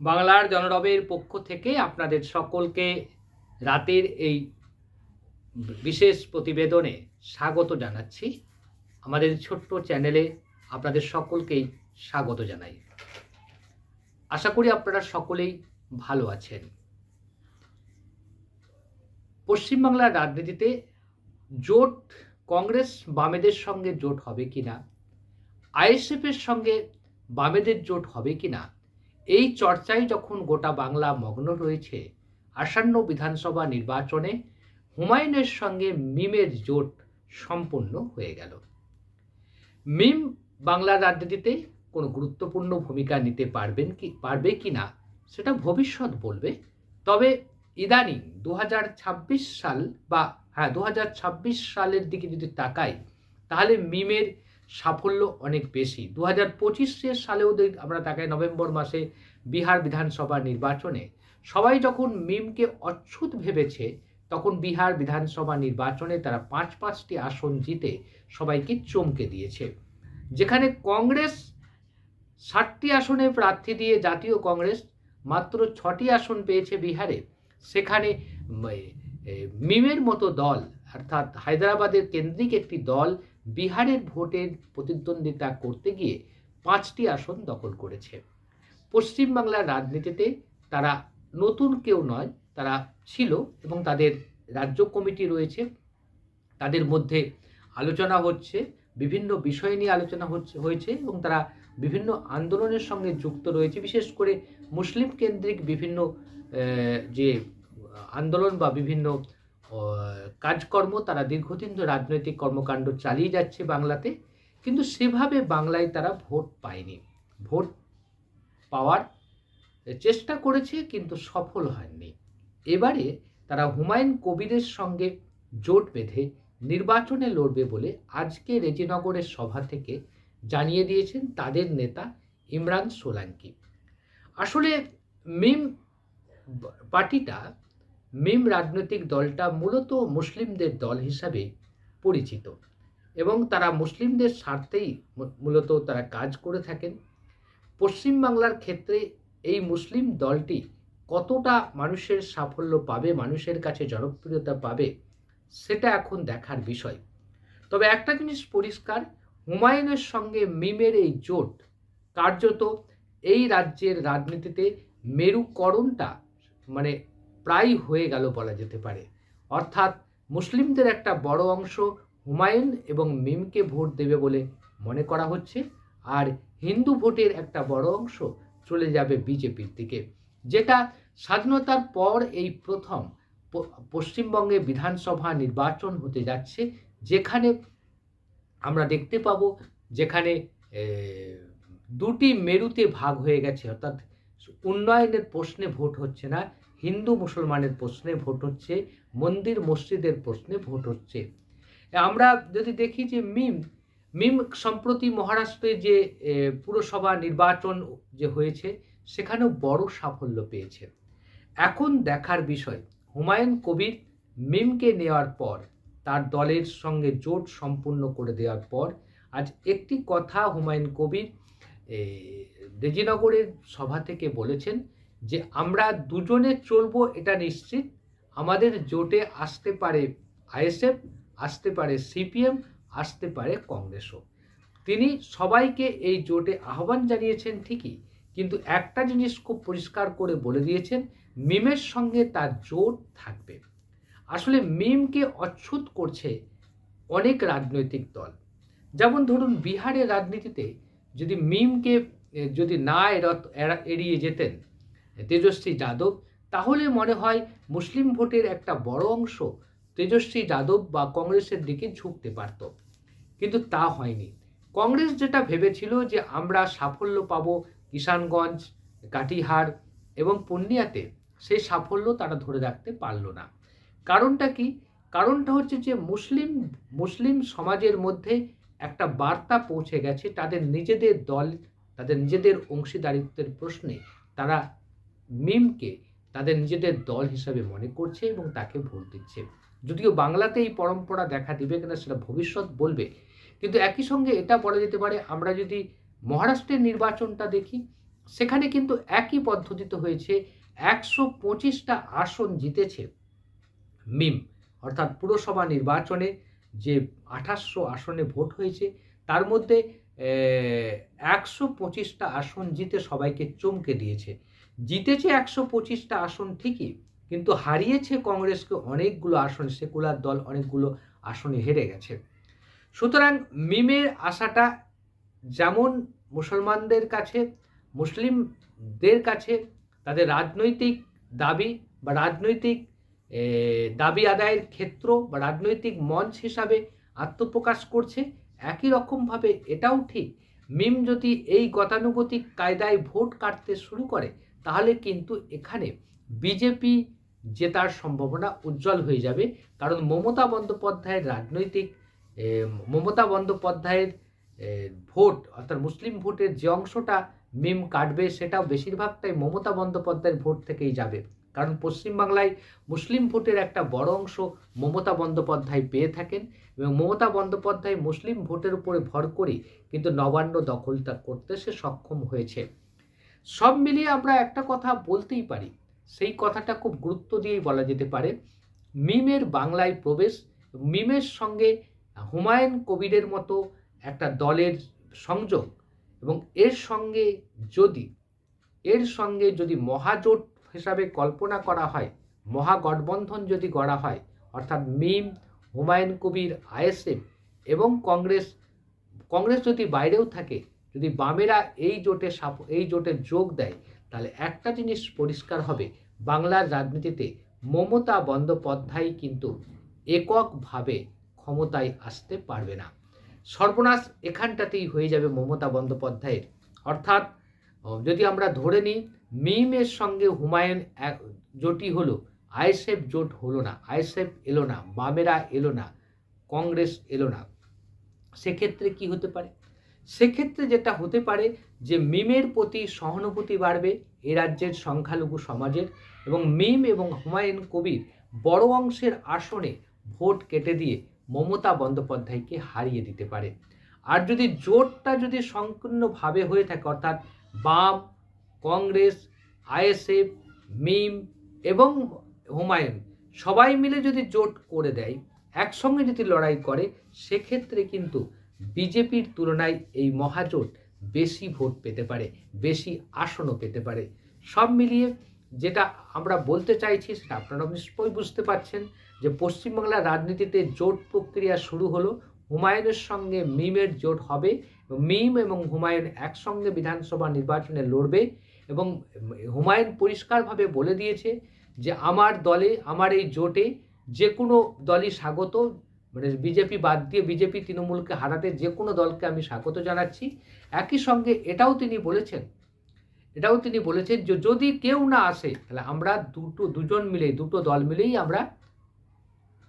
বাংলার জনরবের পক্ষ থেকে আপনাদের সকলকে রাতের এই বিশেষ প্রতিবেদনে স্বাগত জানাচ্ছি। আমাদের ছোট্ট চ্যানেলে আপনাদের সকলকেই স্বাগত জানাই। আশা করি আপনারা সকলেই ভালো আছেন। পশ্চিমবাংলার রাজনীতিতে জোট কংগ্রেস বামেদের সঙ্গে জোট হবে কিনা, আইএসএফের সঙ্গে বামেদের জোট হবে কিনা এই চর্চায় যখন গোটা বাংলা মগ্ন রয়েছে, আসন্ন বিধানসভা নির্বাচনে হুমায়ুনের সঙ্গে মিমের জোট সম্পন্ন হয়ে গেল। মিম বাংলার রাজনীতিতে কোনো গুরুত্বপূর্ণ ভূমিকা নিতে পারবেন কি, পারবে কি না, সেটা ভবিষ্যৎ বলবে। তবে ইদানিং দু সাল বা হ্যাঁ দু হাজার ছাব্বিশ সালের দিকে যদি তাকাই, তাহলে মিমের সাফল্য অনেক বেশি। দু হাজার পঁচিশের সালেও আমরা তাকাই নভেম্বর মাসে বিহার বিধানসভা নির্বাচনে। সবাই যখন মিমকে অচ্ছুত ভেবেছে, তখন বিহার বিধানসভা নির্বাচনে তারা পাঁচ পাঁচটি আসন জিতে সবাইকে চমকে দিয়েছে। যেখানে কংগ্রেস ষাটটি আসনে প্রার্থী দিয়ে জাতীয় কংগ্রেস মাত্র ছটি আসন পেয়েছে বিহারে। সেখানে মিমের মতো দল, অর্থাৎ হায়দ্রাবাদের কেন্দ্রিক একটি দল বিহারের ভোটের প্রতিদ্বন্দ্বিতা করতে গিয়ে পাঁচটি আসন দখল করেছে। পশ্চিমবাংলার রাজনীতিতে তারা নতুন কেউ নয়, তারা ছিল এবং তাদের রাজ্য কমিটি রয়েছে। তাদের মধ্যে আলোচনা হচ্ছে, বিভিন্ন বিষয় নিয়ে আলোচনা হচ্ছে, হয়েছে এবং তারা বিভিন্ন আন্দোলনের সঙ্গে যুক্ত রয়েছে। বিশেষ করে মুসলিম কেন্দ্রিক বিভিন্ন যে আন্দোলন বা বিভিন্ন কাজকর্ম, তারা দীর্ঘদিন ধরে রাজনৈতিক কর্মকাণ্ড চালিয়ে যাচ্ছে বাংলাতে, কিন্তু সেভাবে বাংলায় তারা ভোট পায়নি। ভোট পাওয়ার চেষ্টা করেছে, কিন্তু সফল হয়নি। এবারে তারা হুমায়ুন কবিরের সঙ্গে জোট বেঁধে নির্বাচনে লড়বে বলে আজকে রেজিনগরের সভা থেকে জানিয়ে দিয়েছেন তাদের নেতা ইমরান সোলাঙ্কি। আসলে মিম, পার্টিটা মিম রাজনৈতিক দলটা মূলত মুসলিমদের দল হিসাবে পরিচিত এবং তারা মুসলিমদের স্বার্থেই মূলত তারা কাজ করে থাকেন। পশ্চিমবাংলার ক্ষেত্রে এই মুসলিম দলটি কতটা মানুষের সাফল্য পাবে, মানুষের কাছে জনপ্রিয়তা পাবে, সেটা এখন দেখার বিষয়। তবে একটা জিনিস পরিষ্কার, হুমায়ুনের সঙ্গে মিমের এই জোট কার্যত এই রাজ্যের রাজনীতিতে মেরুকরণটা মানে প্রায় হয়ে গেল বলা যেতে পারে। অর্থাৎ মুসলিমদের একটা বড় অংশ হুমায়ুন এবং মিমকে ভোট দেবে বলে মনে করা হচ্ছে আর হিন্দু ভোটের একটা বড় অংশ চলে যাবে বিজেপির দিকে, যেটা স্বাধীনতার পর এই প্রথম পশ্চিমবঙ্গে বিধানসভা নির্বাচন হতে যাচ্ছে, যেখানে আমরা দেখতে পাবো যেখানে দুটি মেরুতে ভাগ হয়ে গেছে। অর্থাৎ উন্নয়নের প্রশ্নে ভোট হচ্ছে না হিন্দু মুসলমানের প্রশ্নে ভোট হচ্ছে, মন্দির মসজিদের প্রশ্নে ভোট হচ্ছে। আমরা যদি দেখি যে মিম মিম সম্প্রতি মহারাষ্ট্রে যে পুরসভা নির্বাচন যে হয়েছে, সেখানেও বড় সাফল্য পেয়েছে। এখন দেখার বিষয়, হুমায়ুন কবির মিমকে নেওয়ার পর, তার দলের সঙ্গে জোট সম্পূর্ণ করে দেওয়ার পর, আজ একটি কথা হুমায়ুন কবির রেজিনগরের সভা থেকে বলেছেন যে আমরা দুজনে চলবো, এটা নিশ্চিত। আমাদের জোটে আসতে পারে আইএসএফ আসতে পারে সিপিএম আসতে পারে কংগ্রেসও। তিনি সবাইকে এই জোটে আহ্বান জানিয়েছেন ঠিকই, কিন্তু একটা জিনিস খুব পরিষ্কার করে বলে দিয়েছেন, মিমের সঙ্গে তার জোট থাকবে। আসলে মিমকে অচ্ছুত করছে অনেক রাজনৈতিক দল। যেমন ধরুন, বিহারের রাজনীতিতে যদি মিমকে যদি না এড়িয়ে যেতেন তেজস্বী যাদব, তাহলে মনে হয় মুসলিম ভোটের একটা বড় অংশ তেজস্বী যাদব বা কংগ্রেসের দিকে ঝুঁকতে পারত। কিন্তু তা হয়নি। কংগ্রেস যেটা ভেবেছিল যে আমরা সাফল্য পাব কিষানগঞ্জ, কাটিহার এবং পূর্ণিয়াতে সেই সাফল্য তারা ধরে রাখতে পারল না। কারণটা কি? কারণটা হচ্ছে যে মুসলিম মুসলিম সমাজের মধ্যে একটা বার্তা পৌঁছে গেছে, তাদের নিজেদের দল, তাদের নিজেদের অংশীদারিত্বের প্রশ্নে তারা মিমকে তাদের নিজেদের দল হিসাবে মনে করছে এবং তাকে ভোট দিচ্ছে। যদিও বাংলাতে এই পরম্পরা দেখা দিবে কিনা সেটা ভবিষ্যৎ বলবে, কিন্তু একই সঙ্গে এটা বলা যেতে পারে, আমরা যদি মহারাষ্ট্রের নির্বাচনটা দেখি, সেখানে কিন্তু একই পদ্ধতিতে হয়েছে, একশো পঁচিশটা আসন জিতেছে মিম। অর্থাৎ পুরসভা নির্বাচনে যে আঠাশশো আসনে ভোট হয়েছে, তার মধ্যে একশো পঁচিশটা আসন জিতে সবাইকে চমকে দিয়েছে। জিতেছে একশো পঁচিশটা আসন ঠিকই, কিন্তু হারিয়েছে কংগ্রেসকে অনেকগুলো আসন, সেকুলার দল অনেকগুলো আসনে হেরে গেছে। সুতরাং মিমের আশাটা যেমন মুসলমানদের কাছে, মুসলিমদের কাছে, তাদের রাজনৈতিক দাবি বা রাজনৈতিক দাবি আদায়ের ক্ষেত্র বা রাজনৈতিক মঞ্চ হিসাবে আত্মপ্রকাশ করছে, একই রকমভাবে এটাও ঠিক, মিম যদি এই গতানুগতিক কায়দায় ভোট কাটতে শুরু করে তাহলে কিন্তু এখানে বিজেপি জেতার সম্ভাবনা উজ্জ্বল হয়ে যাবে। কারণ মমতা বন্দ্যোপাধ্যায়ের রাজনৈতিক মমতা বন্দ্যোপাধ্যায়ের ভোট, অর্থাৎ মুসলিম ভোটের যে অংশটা মিম কাটবে, সেটাও বেশিরভাগটাই মমতা বন্দ্যোপাধ্যায়ের ভোট থেকেই যাবে। কারণ পশ্চিমবাংলায় মুসলিম ভোটের একটা বড় অংশ মমতা বন্দ্যোপাধ্যায় পেয়ে থাকেন এবং মমতা বন্দ্যোপাধ্যায় মুসলিম ভোটের উপরে ভর করে কিন্তু নবান্ন দখলটা করতে সে সক্ষম হয়েছে। সব মিলিয়ে আমরা একটা কথা বলতেই পারি। সেই কথাটা খুব গুরুত্ব দিয়েই বলা যেতে পারে, মিমের বাংলায় প্রবেশ, মিমের সঙ্গে হুমায়ুন কবিরের মতো একটা দলের সংযোগ এবং এর সঙ্গে যদি, এর সঙ্গে যদি মহাজোট হিসাবে কল্পনা করা হয়, মহাগঠবন্ধন যদি গড়া হয়, অর্থাৎ মিম, হুমায়ুন কবির, আইএসএফ এবং কংগ্রেস কংগ্রেস যদি বাইরেও থাকে যদি বামেরা এই জোটে এই জোটে যোগ দেয়, তাহলে একটা জিনিস পরিষ্কার হবে, বাংলার রাজনীতিতে মমতা বন্দ্যোপাধ্যায় কিন্তু এককভাবে ক্ষমতায় আসতে পারবে না। সর্বনাশ এখানটাতেই হয়ে যাবে মমতা বন্দ্যোপাধ্যায়ের। অর্থাৎ যদি আমরা ধরে নিই, মিমের সঙ্গে হুমায়ুন এক- জোটই হলো, আইএসএফ জোট হলো না, আইএসএফ এলো না, বামেরা এলো না, কংগ্রেস এলো না, সেক্ষেত্রে কি হতে পারে? সেক্ষেত্রে যেটা হতে পারে যে মিমের প্রতি সহানুভূতি বাড়বে এ রাজ্যের সংখ্যালঘু সমাজের এবং মিম এবং হুমায়ুন কবির বড় অংশের আসনে ভোট কেটে দিয়ে মমতা বন্দ্যোপাধ্যায়কে হারিয়ে দিতে পারে। আর যদি জোটটা যদি সংকীর্ণভাবে হয়ে থাকে, অর্থাৎ বাম, কংগ্রেস, আইএসএফ, মিম এবং হুমায়ুন সবাই মিলে যদি জোট করে দেয়, একসঙ্গে যদি লড়াই করে, সেক্ষেত্রে কিন্তু বিজেপির তুলনায় এই মহাজোট বেশি ভোট পেতে পারে, বেশি আসনও পেতে পারে। সব মিলিয়ে যেটা আমরা বলতে চাইছি, সেটা আপনারা নিশ্চয়ই বুঝতে পারছেন যে পশ্চিমবাংলার রাজনীতিতে জোট প্রক্রিয়া শুরু হলো হুমায়ুনের সঙ্গে মিমের জোট হবে। মিম এবং হুমায়ুন একসঙ্গে বিধানসভা নির্বাচনে লড়বে এবং হুমায়ুন পরিষ্কারভাবে বলে দিয়েছে যে, আমার দলে, আমার এই জোটে যে কোনো দলই স্বাগত মানে বিজেপি বাদ দিয়ে বিজেপি তৃণমূলকে হারাতে যে কোনো দলকে আমি স্বাগত জানাচ্ছি। একই সঙ্গে এটাও তিনি বলেছেন, এটাও তিনি বলেছেন যে যদি কেউ না আসে, তাহলে আমরা দুটো, দুজন মিলেই, দুটো দল মিলেই আমরা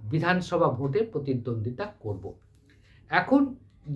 বিধানসভা ভোটে প্রতিদ্বন্দ্বিতা করব। এখন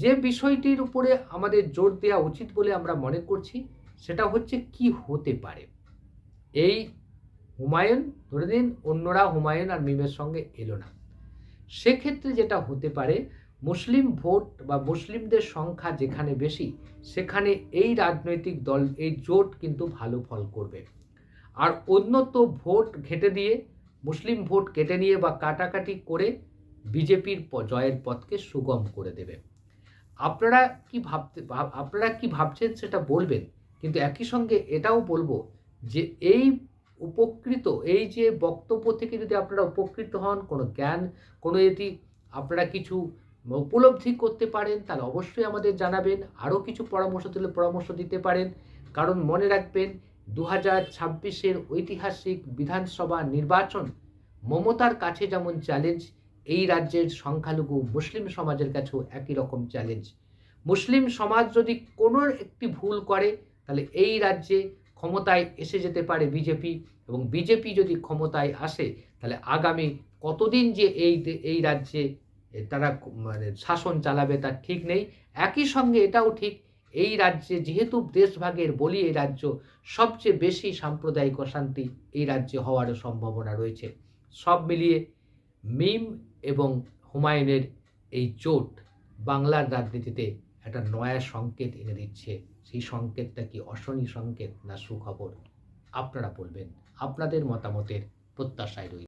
যে বিষয়টির উপরে আমাদের জোর দেওয়া উচিত বলে আমরা মনে করছি, সেটা হচ্ছে কি হতে পারে? এই হুমায়ুন, ধরে দিন অন্যরা হুমায়ুন আর মিমের সঙ্গে এলো না। সেক্ষেত্রে যেটা হতে পারে, মুসলিম ভোট বা মুসলিমদের সংখ্যা যেখানে বেশি, সেখানে এই রাজনৈতিক দল, এই জোট কিন্তু ভালো ফল করবে। আর অন্যত ভোট ঘেটে দিয়ে, মুসলিম ভোট কেটে নিয়ে বা কাটাকাটি করে বিজেপির জয়ের পথকে সুগম করে দেবে। আপনারা কি ভাবতে, ভাব- আপনারা কি ভাবছেন সেটা বলবেন, কিন্তু একই সঙ্গে এটাও বলব যে এই উপকৃত, এই যে বক্তব্য থেকে যদি আপনারা উপকৃত হন, কোনো জ্ঞান, কোনো যদি আপনারা কিছু উপলব্ধি করতে পারেন, তাহলে অবশ্যই আমাদের জানাবেন। আরও কিছু পরামর্শ দিলে পরামর্শ দিতে পারেন। কারণ মনে রাখবেন দু হাজার ছাব্বিশের ঐতিহাসিক বিধানসভা নির্বাচন মমতার কাছে যেমন চ্যালেঞ্জ এই রাজ্যের সংখ্যালঘু মুসলিম সমাজের কাছেও একই রকম চ্যালেঞ্জ মুসলিম সমাজ যদি কোনো একটি ভুল করে, তাহলে এই রাজ্যে ক্ষমতায় এসে যেতে পারে বিজেপি এবং বিজেপি যদি ক্ষমতায় আসে, তাহলে আগামী কতদিন যে এই এই রাজ্যে তারা মানে শাসন চালাবে তার ঠিক নেই। একই সঙ্গে এটাও ঠিক, এই রাজ্যে যেহেতু দেশভাগের বলি এই রাজ্য সবচেয়ে বেশি সাম্প্রদায়িক অশান্তি এই রাজ্যে হওয়ারও সম্ভাবনা রয়েছে। সব মিলিয়ে মিম এবং হুমায়ুনের এই জোট বাংলার রাজনীতিতে একটা নয়া সংকেত এনে দিচ্ছে। সেই সংকেতটা কি অশনি সংকেত না সুখবর? আপনারা বলবেন আপনাদের মতামতের প্রত্যাশায় রইল।